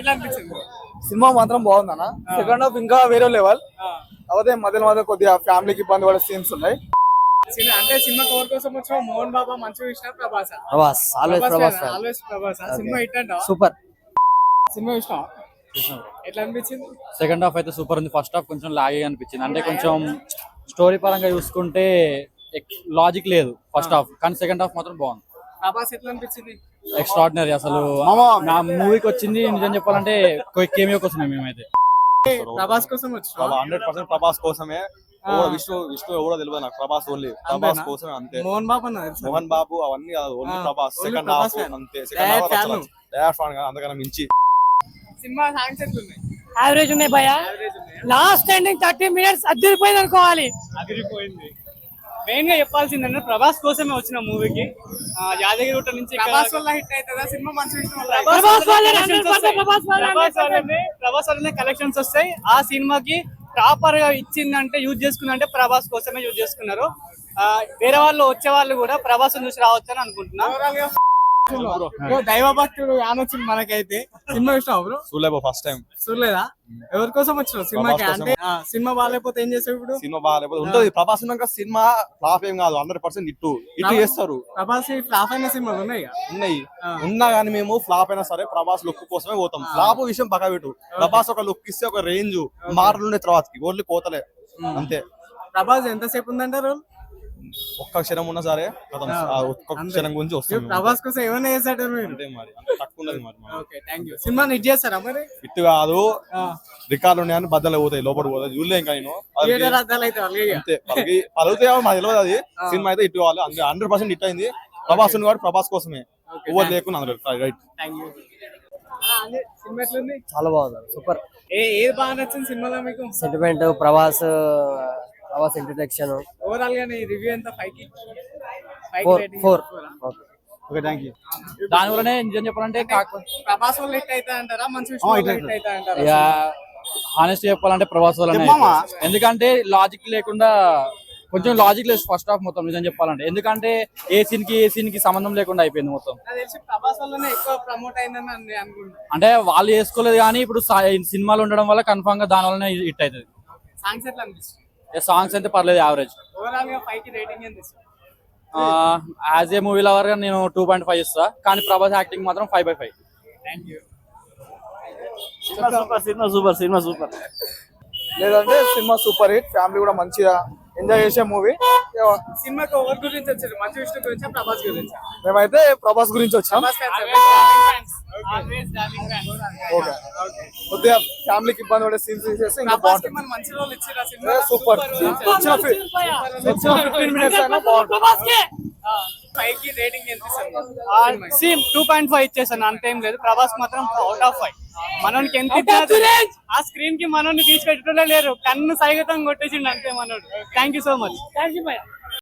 ఎట్లా అనిపించింది? సినిమా మాత్రం బాగుందన్న. సెకండ్ హాఫ్ ఇంకా వేరే లెవెల్ కాకపోతే మధ్యలో మధ్య కొద్దిగా ఫ్యామిలీకి ఇబ్బంది పడే సీన్స్ ఉన్నాయి. సినిమా అంటే సినిమా కవర్ కోసం వచ్చిన మోహన్ బాబా మంచిగా ఇచ్చిన Prabhas. Prabhas always Prabhas always Prabhas. Cinema hit అంట? సూపర్ సినిమా ఇష్టం ఎట్లా అనిపించింది? సెకండ్ హాఫ్ అయితే సూపర్ ఉంది. ఫస్ట్ హాఫ్ కొంచెం లాగే అనిపించింది. అంటే కొంచెం స్టోరీ పరంగా చూసుకుంటే లాజిక్ లేదు ఫస్ట్ హాఫ్ కానీ సెకండ్ హాఫ్ మాత్రం బాగుంది. ప్రభాస్ ఎట్లా అనిపించింది? ఎక్స్ట్రాడినరీ అసలు. నా మూవీకి వచ్చింది నిజం చెప్పాలంటే కేమియో కోసమే మేమైతే. ప్రభాస్ కోసం హండ్రెడ్ పర్సెంట్ ప్రభాస్ కోసమే. విష్ణు విష్ణు ఎవడో తెలియదు నాకు ప్రభాస్ ఓన్లీ ప్రభాస్ కోసమే అంతే. మోహన్ బాబు? మోహన్ బాబు అవన్నీ కాదు ఓన్లీ ప్రభాస్. Second half. అంతే. సెకండ్. హాఫ్ డయర్ ఫాన్ కాదు అంతకన్నా మించి. సినిమా సాంగ్స్ ఎట్లున్నాయి యావరేజ్ ఉన్నాయి భయ? లాస్ట్ ఎండింగ్ థర్టీ మినిట్స్ అద్దరిపోయింది అనుకోవాలి. అదిరిపోయింది. మెయిన్గా చెప్పాల్సిందంటే ప్రభాస్ కోసమే వచ్చిన మూవీకి. యాదగిరి గుట్ట నుంచి ప్రభాస్ వల్ల హిట్ అవుతుందా? సినిమా hit ప్రభాస్ వల్లనే వల్లనే, collections 100% వస్తాయి. ప్రభాస్ వల్లనే, ప్రభాస్ వల్లనే. ప్రభాస్ వల్లనే కలెక్షన్స్ వస్తాయి. ఆ సినిమాకి ప్రాపర్గా ఇచ్చిందంటే యూజ్ చేసుకుందంటే ప్రభాస్ కోసమే యూజ్ చేసుకున్నారు. ఆ, వేరే వాళ్ళు వచ్చే వాళ్ళు కూడా ప్రభాస్ చూసి రావచ్చు అని అనుకుంటున్నా దైవ భక్తుడు యానొచ్చింది మనకైతే సినిమా ఇష్టం బ్రో చూడలేబో ఫస్ట్ టైం చూడలేదా? ఎవరి కోసం వచ్చినావు సినిమాకి? అంటే సినిమా బాగాలేకపోతే ఏం చేసావు ఇప్పుడు? సినిమా బాగాలేకపోతే ఉంటది. ప్రభాస్ ఉన్నాక సినిమా ఫ్లాప్ ఏం కాదు. హండ్రెడ్ పర్సెంట్ ఇట్టు ఇట్టు చేస్తారు. ప్రభాస్ ఫ్లాప్ అయిన సినిమాలు ఉన్నాయి. ఉన్నాయి. ఉన్నా కానీ మేము ఫ్లాప్ అయినా సరే ప్రభాస్ లుక్ కోసమే పోతాం. ఫ్లాప్ విషయం పక్క పెట్టు. ప్రభాస్ ఒక లుక్ ఇస్తే ఒక రేంజ్ మాటలు ఉండే తర్వాతకి. ఓన్లీ కోతలే. అంతే. ప్రభాస్ ఎంతసేపు ఉందంటారు? ఒక్క క్షణం ఉన్నా సరే కథం. ఆ ఒక్క. క్షణం గురించి వస్తుంది ప్రభాస్ కోసం ఏమైనా చేశాడు మీరు? అంతే మరి. అంత తక్కువ ఉన్నది మరి. Okay thank you cinema hit చేస్తారా మరి? ఇట్టు కాదు. రికార్డులు ఉన్నాయని బద్దలు పోతాయి లోపల పోతాయి. చూడలే ఇంకా నేను. అది థియేటర్ అద్దాలు అయితే. అంతే. వాళ్ళకి పలుగుతాయో మాకు తెలియదు అది. సినిమా అయితే ఇట్టు కావాలి. అందుకే హండ్రెడ్ పర్సెంట్ హిట్ అయింది. ప్రభాస్ ఉంది కాబట్టి ప్రభాస్ కోసమే. ఎవరు లేకుండా రైట్. థ్యాంక్ యూ సినిమా ఎట్లుంది? చాలా బాగుంది. సూపర్. ఏ ఏది బాగా నచ్చింది సినిమాలో మీకు? Sentiment Prabhas Prabhas introduction. ఓవరాల్గా నీ రివ్యూ ఎంత? ఫైవ్కి? Five four four okay thank you దాని వల్లనే నిజం చెప్పాలంటే ప్రభాస్ వల్ల హిట్ అవుతా అంటారా? మంచి హిట్ అవుతా అంటారా? హానెస్ట్ చెప్పాలంటే ప్రభాస్ వల్లనే ఎందుకంటే లాజిక్ లేకుండా కొంచెం లాజిక్ లేదు ఫస్ట్ హాఫ్ మొత్తం నిజం చెప్పాలంటే. ఎందుకంటే ఏ సీన్కి ఏ సీన్కి సంబంధం లేకుండా అయిపోయింది మొత్తం. అంటే వాళ్ళు వేసుకోలేదు కానీ ఇప్పుడు సినిమాలు ఉండడం వల్ల కన్ఫామ్గా దాని వల్లనే హిట్ అవుతుంది. సాంగ్స్ అయితే పర్లేదు యావరేజ్ యాజ్ ఏ మూవీ లవర్గా నేను టూ పాయింట్ ఫైవ్ ఇస్తా కానీ ప్రభాస్ యాక్టింగ్ మాత్రం five by five thank you super cinema super cinema super లేదంటే సినిమా సూపర్ హిట్ ఫ్యామిలీ కూడా మంచిగా ఎంజాయ్ చేసే మూవీ సినిమాకి ఎవరి గురించి వచ్చారు? మంచి విష్ణు గురించా ప్రభాస్ గురించా? మేమైతే ప్రభాస్ గురించి వచ్చాం. కొద్దిగా ఫ్యామిలీకి ఇబ్బంది పడే సీన్స్ తీసేస్తే ఇంకా బాగుంటుంది. సూపర్. వచ్చిన ఫిఫ్టీన్ మినిట్స్ అయినా బాగుంటుంది. ఫైవ్కి రేటింగ్ ఎంత ఇస్తారు? సేమ్ టూ పాయింట్ ఫైవ్ ఇచ్చేసాను. అంత లేదు. ప్రభాస్ మాత్రం అవుట్ ఆఫ్ ఫైవ్ మనోనికి ఎంత ఆ స్క్రీన్కి మనోని తీసుకెట్టడం లేరు. కన్ను సైగతం కొట్టేసిండు అంతే మనోడు. Thank you so much thank you భయ